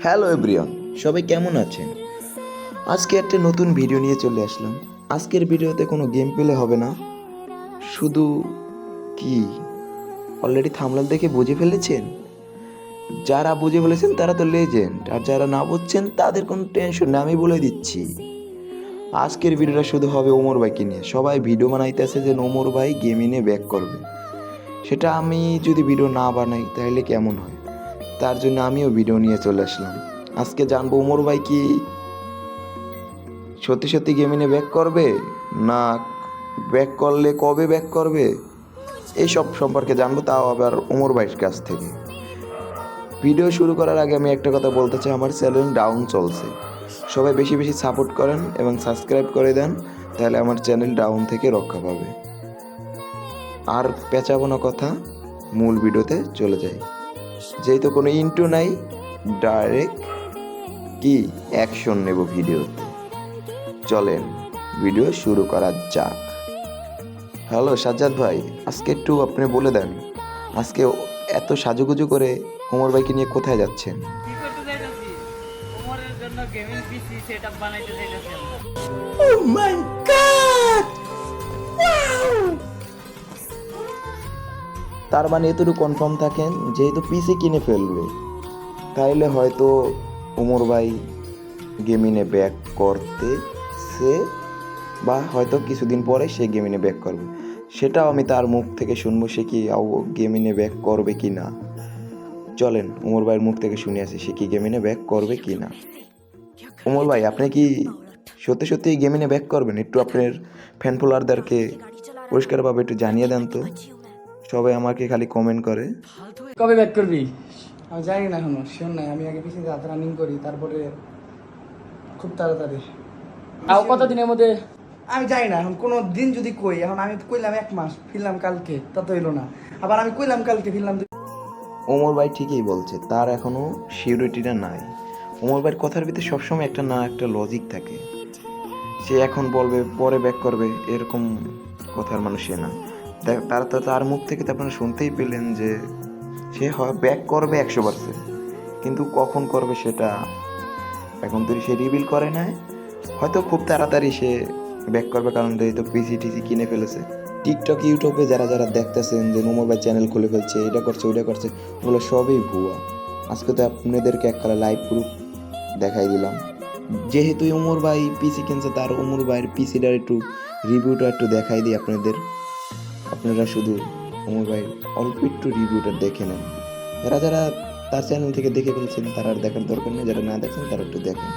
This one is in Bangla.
হ্যালো এভরিওয়ান সবাই কেমন আছেন? আজকে একটা নতুন ভিডিও নিয়ে চলে আসলাম। আজকের ভিডিওতে কোনো গেম প্লে হবে না। শুধু কি? অলরেডি থামলাল দেখে বুঝে ফেলেছেন? যারা বুঝে ফেলেছেন, তারা তো লেজেন্ড আর যারা না বুঝছেন, তাদের কোনো টেনশন নেই, আমি বলে দিচ্ছি। আজকের ভিডিওটা শুধু হবে ওমর ভাইকে নিয়ে। সবাই ভিডিও বানাইতেছে যে ওমর ভাই গেমে নিয়ে ব্যাক করবে। সেটা আমি যদি ভিডিও না বানাই, তাহলে কেমন হয়? তার জন্য আমিও ভিডিও নিয়ে চলে আসলাম। আজকে জানব ওমর ভাই কি সত্যি সত্যি গেমিনে ব্যাক করবে? না ব্যাক করলে কবে ব্যাক করবে? এইসব সম্পর্কে জানব, তাও আবার ওমর ভাইয়ের কাছ থেকে। ভিডিও শুরু করার আগে আমি একটা কথা বলতে চাই, আমার চ্যানেল ডাউন চলছে। সবাই বেশি বেশি সাপোর্ট করেন এবং সাবস্ক্রাইব করে দেন, তাহলে আমার চ্যানেল ডাউন থেকে রক্ষা পাবে। আর পেঁচাবো না কথা, মূল ভিডিওতে চলে যাই। যেহেতু কোনো ইন্টু নাই ডাইরেক্ট কি? অ্যাকশন নেব ভিডিওতে। চলেন ভিডিও শুরু করা যাক। হ্যালো সাজ্জাদ ভাই আজকে একটু আপনি বলে দেন আজকে এত সাজুগুজু করে ওমর ভাইকে নিয়ে কোথায় যাচ্ছেন? কি করতে চাইতেছি তার মানে এতটুকু কনফার্ম থাকেন, যেহেতু পিসি কিনে ফেলবে, তাইলে হয়তো উমর ভাই গেমিনে ব্যাক করতে সে বা হয়তো কিছুদিন পরে সে গেমিনে ব্যাক করবে। সেটাও আমি তার মুখ থেকে শুনব, সে কি গেমিনে ব্যাক করবে কি না। চলেন, উমর ভাইয়ের মুখ থেকে শুনে আসি, সে কি গেমিনে ব্যাক করবে কি না। উমর ভাই, আপনি কি সত্যি সত্যি গেমিনে ব্যাক করবেন? একটু আপনার ফ্যান ফলোয়ারদেরকে পরিষ্কারভাবে একটু জানিয়ে দেন তো। সবাই আমাকে খালি কমেন্ট করে। কবে ব্যাক করবি? আমি জানি না এখনও শিওর নাই। আমি আগে পিছিয়ে হাত রানিং করি তারপরে খুব তাড়াতাড়ি। তাও কতদিনের মধ্যে? আমি জানি না এখন কোনো দিন যদি কই এখন আমি তো কইলাম এক মাস ফিরলাম কালকে তা তো হইল না। আবার আমি কইলাম কালকে ফিরলাম ওমর ভাই ঠিকই বলছে তার এখনও সিউরিটিটা নাই। ওমর ভাইয়ের কথার ভিতরে সবসময় একটা না একটা লজিক থাকে। সে এখন বলবে পরে ব্যাক করবে এরকম কথার মানুষ সে না। তার তো তার মুখ থেকে তো আপনারা শুনতেই পেলেন যে সে হয় ব্যাক করবে একশো পার্সেন্ট কিন্তু কখন করবে সেটা এখন তো সে রিভিল করে না হয়তো খুব তাড়াতাড়ি সে ব্যাক করবে, কারণ তো পিসি টিসি কিনে ফেলেছে। টিকটক ইউটিউবে যারা যারা দেখতেছেন যে নোমো ভাই চ্যানেল খুলে ফেলছে, এটা করছে, ওইটা করছে, ওগুলো সবই ভুয়া। আজকে তো আপনাদেরকে এককালে লাইভ প্রুফ দেখাই দিলাম। যেহেতু উমর ভাই পিসি কিনছে, তার উমর ভাইয়ের পিসিটার একটু রিভিউটা একটু দেখাই দিই আপনাদের। আপনারা শুধু অমর ভাইয়ের অল্প একটু রিভিউটা দেখে নেন। যারা যারা তার চ্যানেল থেকে দেখে ফেলছেন, তারা আর দেখার দরকার নেই, যারা না দেখেন, তারা একটু দেখেন।